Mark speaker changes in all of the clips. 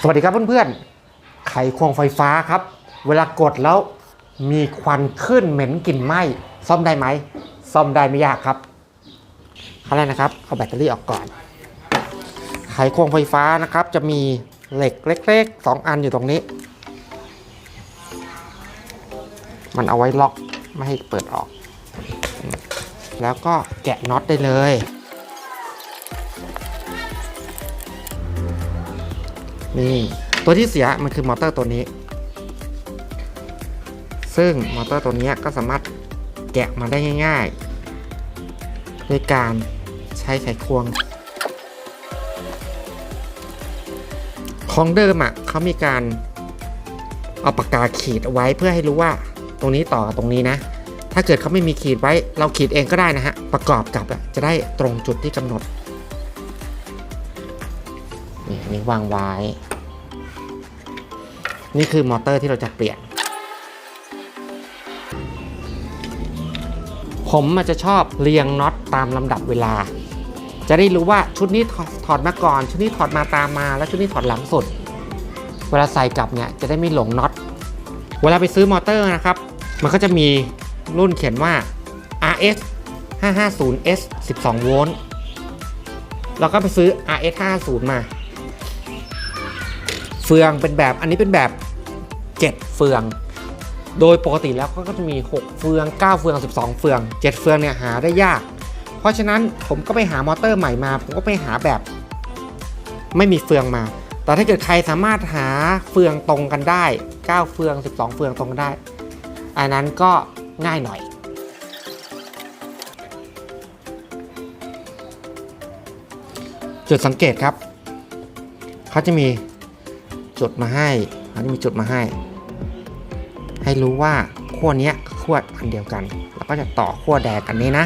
Speaker 1: สวัสดีครับเพื่อนๆ ไขควงไฟฟ้าครับ เวลากดแล้วมีควันขึ้นเหม็นกลิ่นไหม้ซ่อมได้ไหม ซ่อมได้ไม่ยากครับขั้นแรกนะครับ เอาแบตเตอรี่ออกก่อน ไขควงไฟฟ้านะครับ จะมีเหล็กเล็กๆ 2 อันอยู่ตรงนี้ มันเอาไว้ล็อกไม่ให้เปิดออก แล้วก็แกะน็อตได้เลย นี่ตัวที่เสียมันคือมอเตอร์ตัวนี้ ซึ่งมอเตอร์ตัวนี้ก็สามารถแกะมาได้ง่ายๆด้วยการใช้ไขควง ของเดิมอะเขามีการเอาปากกาขีดเอาไว้เพื่อให้รู้ว่าตรงนี้ต่อตรงนี้นะ ถ้าเกิดเขาไม่มีขีดไว้เราขีดเองก็ได้นะฮะ ประกอบกับจะได้ตรงจุดที่กำหนด อันนี้วางไว้ นี่คือมอเตอร์ที่เราจะเปลี่ยน ผมมันจะชอบเรียงน็อตตามลำดับเวลา จะได้รู้ว่าชุดนี้ถอดมาก่อน ชุดนี้ถอดมาตามมา แล้วชุดนี้ถอดหลังสุด เวลาใส่กลับเนี่ยจะได้ไม่หลงน็อต เวลาไปซื้อมอเตอร์นะครับ มันก็จะมีรุ่นเขียนว่า RS 550S 12 โวลต์ เราก็ไปซื้อ RS 550มา เฟืองเป็นแบบอันนี้เป็นแบบ 7 เฟือง โดยปกติแล้วก็จะมี 6 เฟือง 9 เฟือง 12 เฟือง 7 เฟืองเนี่ยหาได้ยาก เพราะฉะนั้นผมก็ไปหามอเตอร์ใหม่มา ผมก็ไปหาแบบ ไม่มีเฟืองมา แต่ถ้าเกิดใครสามารถหาเฟืองตรงกันได้ 9 เฟือง 12 เฟืองตรงกันได้ อันนั้นก็ง่ายหน่อยจุดสังเกตครับ เขาจะมี จุดมาให้เขาจะมีจุดมาให้ ให้รู้ว่าขั้วเนี้ยขั้วอันเดียวกัน แล้วก็จะต่อขั้วแดงอันนี้นะ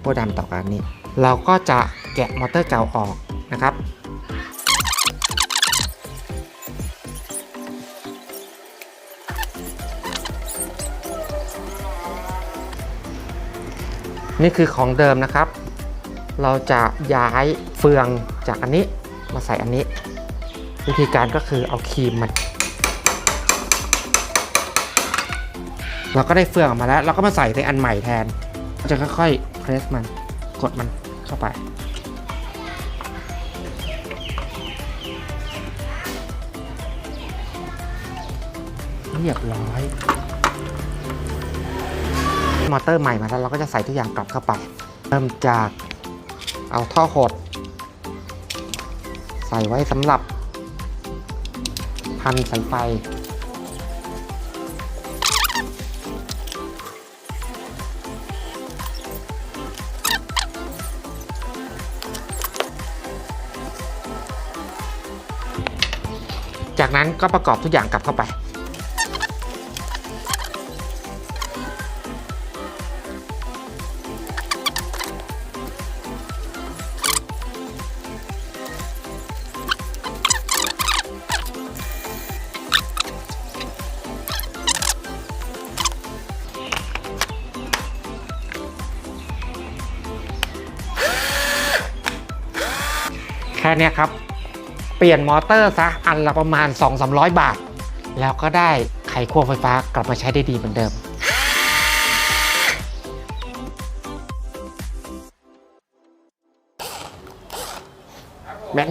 Speaker 1: ขั้วดำต่อกันนี้ เราก็จะแกะมอเตอร์เก่าออกนะครับนี่คือของเดิมนะครับ เราจะย้ายเฟืองจากอันนี้มาใส่อันนี้ วิธีการก็คือเอาครีมมัน เราก็ได้เฟืองออกมาแล้ว เราก็มาใส่ในอันใหม่แทนเราจะค่อยๆเพรสมันกดมันเข้าไป เรียบร้อย มอเตอร์ใหม่มาแล้วเราก็จะใส่ทุกอย่างกลับเข้าไป เริ่มจากเอาท่อหด ใส่ไว้สำหรับ พันสายไฟ จากนั้นก็ประกอบทุกอย่างกลับเข้าไป ค่นี้ครับ เปลี่ยนมอเตอร์ซะอันละประมาณ 2-300 บาท แล้วก็ได้ไขควงไฟฟ้ากลับมาใช้ได้ดีเหมือนเดิมแบง